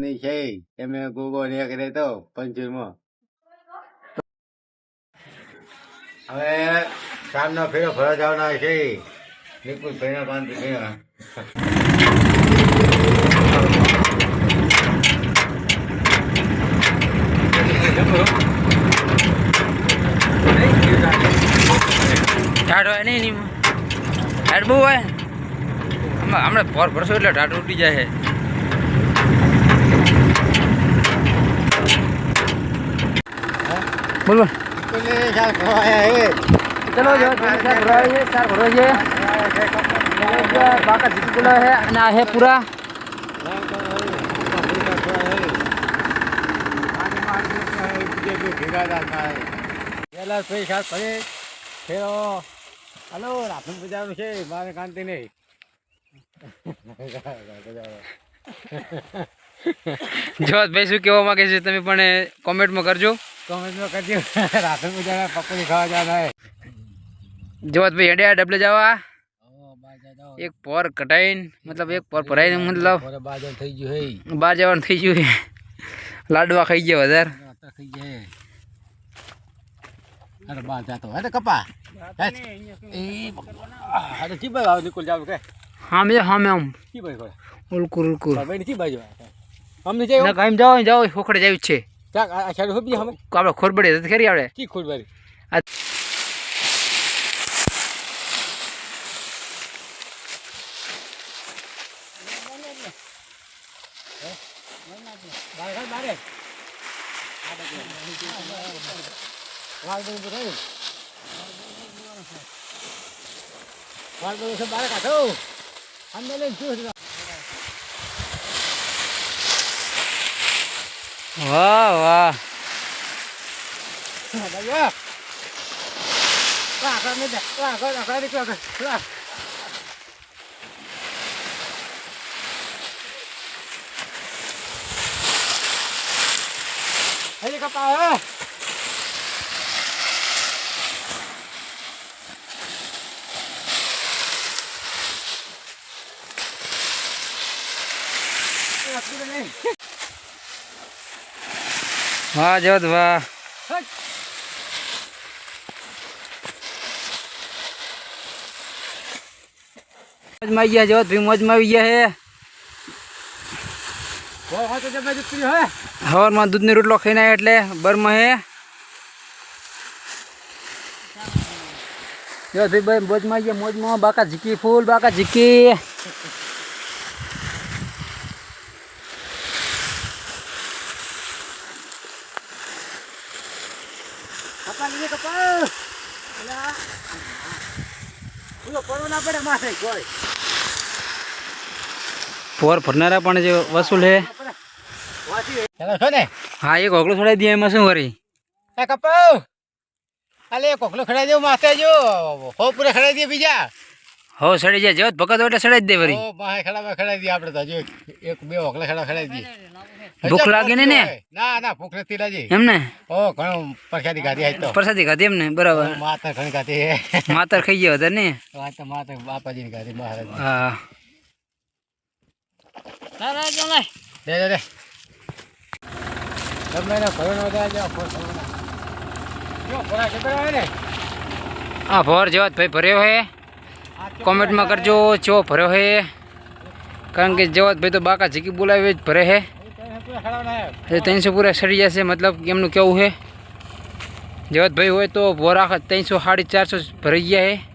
ની છે. એમે ગોગો નીકળે તો પંચરમાં. હવે સામનો ફેરો ફરવા જવાના છે. નિકુલ ફેરા પાંચ ફેરા ટાઢો નહીં બહુ હોય. હમણાં પોર ભરશો એટલે ટાઢ ઉઠી જાય બોલ. ચાલ હે બાકા જીતી બોલા છે અને આ છે પૂરા. પેલા પૈસા ફરે ફેરો. હલો રાફન બજારનું છે મારે કાંતિ નહીં. જવાત ભાઈ શું કહેવા માંગે છે? તમે પણ કોમેન્ટમાં કરજો. કોમેન્ટમાં કરજો. રાફન બજાર પકોડી ખાવા જવાના ભાઈ હેડ્યા ડબલે જવા. એક પોર કટાઈને મતલબ એક પોર ભરાઈને મતલબ બાજર થઈ ગયું હે. બહાર જવાનું થઈ ગયું લાડવા ખાઈ ગયા વધારે. અરે બાર જાતો હે. કપા. એ અરે કી ભાઈ આવ નિકુલ જાવ કે. હા મેં હા મેં આમ. કી ભાઈ કોઈ ઉલકુર ઉલકુર. ભાઈ કી બાજુ અમને જઈ ના કાંઈ જાઓ જાઓ ખોખડે જાવ છે. ચાક આ શાડી હોબી હમે આપણે ખોરબડે તો ખરી આપણે કી ખોડ બારી આ બારે બારે લાલ બધું બતાવ્યું લાલ બધું છે બારે કાઢો અંદર લઈને શું છે વાહ વાહ બાજુ વાહ આગળ મેં દે વાહ આગળ આગળ નીકળો આગળ વાહ જોત વાહ. મોજમાં આવી ગયા જોત ભાઈ, મોજમાં આવી ગયા હે. હવારમાં દૂધની રોટલો ખાઈને આવ્યા એટલે બરમાં હે. ભાઈ ભાઈ, મોજમાં આવી ગયા, મોજમાં. બાકા ઝીકી, ફૂલ બાકા ઝીકી. લઈએ કપા અલા. પૂરો પડવો ના પડે માથે કોઈ પોર ભરનારા પણ જે વસૂલ હે હા એક ઓગળો છોડાઈ દે એમાં શું કરી? એ કપાવ. અલે કોકલો ખડાઈ દેવું માથે જો. હો પૂરે ખડાઈ દે બીજા. હો સડી જાય જવાત ભગત હોય એટલે સડાઈ દે વરી. ઓ માહે ખડાવા ખડાઈ દે આપણે તો જો એક બે ઓકલા ખડા ખડાઈ દે. ભૂખ લાગે ને ને? ના ના ભૂખ નથી લાગી. એમ ને? ઓ ઘણો પ્રસાદી ખાધી આજ તો. પ્રસાદી ખાધી એમ ને? બરાબર. માતર ઘણી ખાધી. માતર ખાઈ ગયો વધારે ને? આજ તો બાપાજી ની ખાધી મહારાજ હા. દે દે દે. તમે એને ભરવાનો બધા જાઓ ફોન કરવાનો. જો ભરા ખેતર આવે ને? આ ભોર જવાત ભાઈ ભર્યો હે. કોમેન્ટમાં કરજો ચો ભર્યો હે. કારણ કે જવાત ભાઈ તો બાકા જીકી બોલાવી જ ભરે હે. ત્રણસો પૂરા સડી જશે, મતલબ એમનું કેવું છે? જેવત ભાઈ હોય તો ભોરા ત્રણસો સાડી ચારસો ભરાઈ ગયા હે